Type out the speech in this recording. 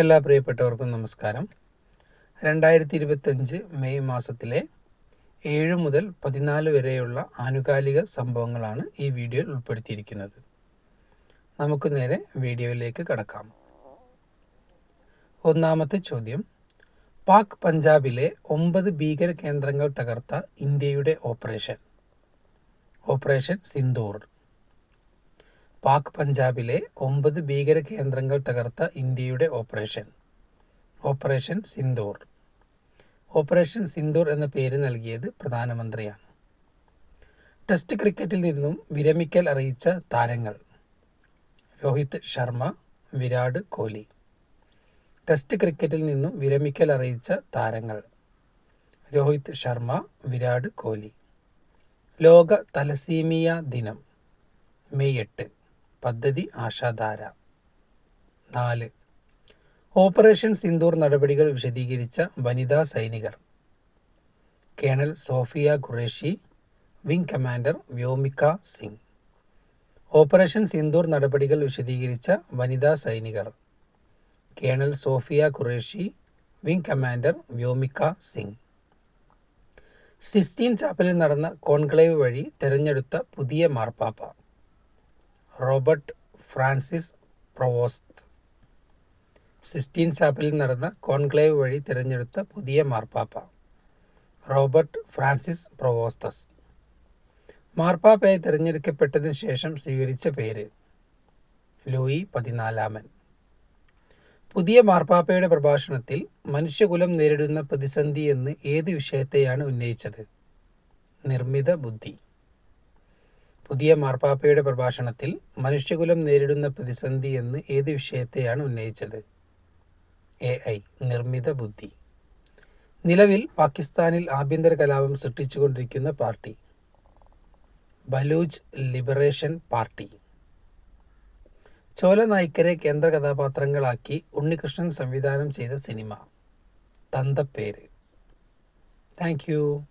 എല്ലാ പ്രിയപ്പെട്ടവർക്കും നമസ്കാരം. രണ്ടായിരത്തി ഇരുപത്തഞ്ച് മെയ് മാസത്തിലെ ഏഴ് മുതൽ പതിനാല് വരെയുള്ള ആനുകാലിക സംഭവങ്ങളാണ് ഈ വീഡിയോയിൽ ഉൾപ്പെടുത്തിയിരിക്കുന്നത്. നമുക്ക് നേരെ വീഡിയോയിലേക്ക് കടക്കാം. ഒന്നാമത്തെ ചോദ്യം. പാക് പഞ്ചാബിലെ ഒമ്പത് ഭീകര കേന്ദ്രങ്ങൾ തകർത്ത ഇന്ത്യയുടെ ഓപ്പറേഷൻ. ഓപ്പറേഷൻ സിന്ദൂർ. പാക് പഞ്ചാബിലെ ഒമ്പത് ഭീകര കേന്ദ്രങ്ങൾ തകർത്ത ഇന്ത്യയുടെ operation. Operation Sindoor. Operation Sindoor എന്ന പേര് നൽകിയത് പ്രധാനമന്ത്രിയാണ്. ടെസ്റ്റ് ക്രിക്കറ്റിൽ നിന്നും വിരമിക്കൽ അറിയിച്ച താരങ്ങൾ. രോഹിത് ശർമ്മ വിരാട് കോഹ്ലി ടെസ്റ്റ് ക്രിക്കറ്റിൽ നിന്നും വിരമിക്കൽ അറിയിച്ച താരങ്ങൾ. രോഹിത് ശർമ്മ വിരാട് കോഹ്ലി ലോക തലസീമിയ ദിനം മെയ് എട്ട്. പദ്ധതി ആശാധാര. നാല്. ഓപ്പറേഷൻ സിന്ദൂർ നടപടികൾ വിശദീകരിച്ച വനിതാ സൈനികർ. Colonel Sofiya Qureshi wing commander Vyomika Singh. Operation Sindoor നടപടികൾ വിശദീകരിച്ച വനിതാ സൈനികർ. Colonel Sofiya Qureshi wing commander Vyomika Singh. Sistine ചാപ്പലിൽ നടന്ന കോൺക്ലേവ് വഴി തെരഞ്ഞെടുത്ത പുതിയ മാർപ്പാപ്പ. Robert Francis Prevost. സിസ്റ്റീൻ ചാപ്പലിൽ നടന്ന കോൺക്ലേവ് വഴി തിരഞ്ഞെടുത്ത പുതിയ മാർപ്പാപ്പ റോബർട്ട് ഫ്രാൻസിസ് പ്രൊവോസ്തസ്. മാർപ്പാപ്പയായി തിരഞ്ഞെടുക്കപ്പെട്ടതിന് ശേഷം സ്വീകരിച്ച പേര് ലൂയി പതിനാലാമൻ. പുതിയ മാർപ്പാപ്പയുടെ പ്രഭാഷണത്തിൽ മനുഷ്യകുലം നേരിടുന്ന പ്രതിസന്ധി എന്ന് ഏത് വിഷയത്തെയാണ് ഉന്നയിച്ചത്? നിർമ്മിത ബുദ്ധി. പുതിയ മാർപ്പാപ്പയുടെ പ്രഭാഷണത്തിൽ മനുഷ്യകുലം നേരിടുന്ന പ്രതിസന്ധി എന്ന് ഏത് വിഷയത്തെയാണ് ഉന്നയിച്ചത്? എ ഐ നിർമ്മിത ബുദ്ധി. നിലവിൽ പാകിസ്ഥാനിൽ ആഭ്യന്തര കലാപം സൃഷ്ടിച്ചുകൊണ്ടിരിക്കുന്ന പാർട്ടി. Baloch liberation party. ചോല നായ്ക്കരെ കേന്ദ്ര കഥാപാത്രങ്ങളാക്കി ഉണ്ണികൃഷ്ണൻ സംവിധാനം ചെയ്ത സിനിമ. തന്തപ്പേര്. Thank you.